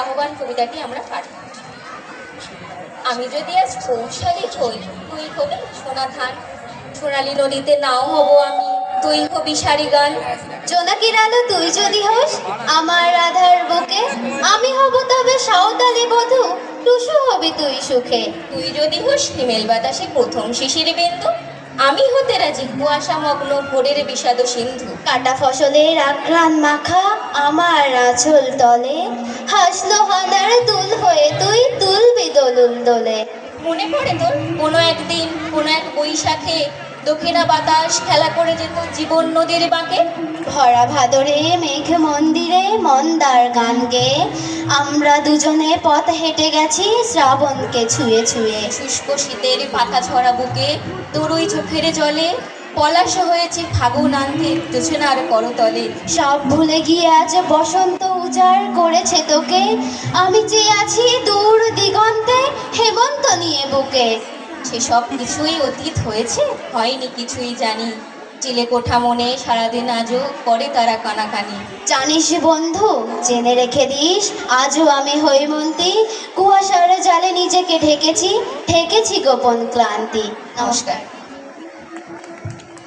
আহ্বান কবিতাটি আমরা পাঠ। আমি যদি আজ কৌশলী হই তুই হবি সোনা ধান। সোনালি নদীতে নাও হব আমি, তুই হবি সারি গান। জোনাকির আলো তুই যদি হোস আমার রাধার বুকে, আমি হব তবে সাঁওতালি বধূ, টুসু হবি তুই সুখে। তুই যদি হোস হিমেল বাতাসে প্রথম শিশির বিন্দু আমি হতে রাজি। কুয়াশা, মগ্ন, ভোরের বিষাদ সিন্ধু। কাটা ফসলের আঘ্রাণ মাখা আমার আঁচল তলে। হাসলো হানার দুল হয়ে তুই তুলবি দোলুল দোলে। মনে পড়ে তোর? কোনো একদিন, কোনো এক বৈশাখে দক্ষিণা বাতাস খেলা করে যেত জীবন নদীর বাঁকে? ভরা ভাদরে মেঘ মন্দিরে মন্দার গান গেয়ে আমরা দুজনে পথ হেঁটে গেছি শ্রাবণকে ছুঁয়ে ছুঁয়ে। শুষ্ক শীতের পাতা ছড়া বুকে তোরই চোখের জলে পলাশ হয়েছে ফাগুন আন্তে জোছনার করতলে। সব ভুলে গিয়ে আজ বসন্ত উজাড় করেছে তোকে। আমি চেয়ে আছি দূর দিগন্তে হেমন্ত নিয়ে বুকে। সেসব কিছুই অতীত হয়েছে হয়নি কিছুই জানি। চিলে কোঠা মনে সারাদিন আজও করে তারা কানাকানি। জানিস বন্ধু জেনে রেখে দিস আজও আমি হৈমন্তী কুয়াশার জালে নিজেকে ঢেকেছি ঢেকেছি গোপন ক্লান্তি। নমস্কার।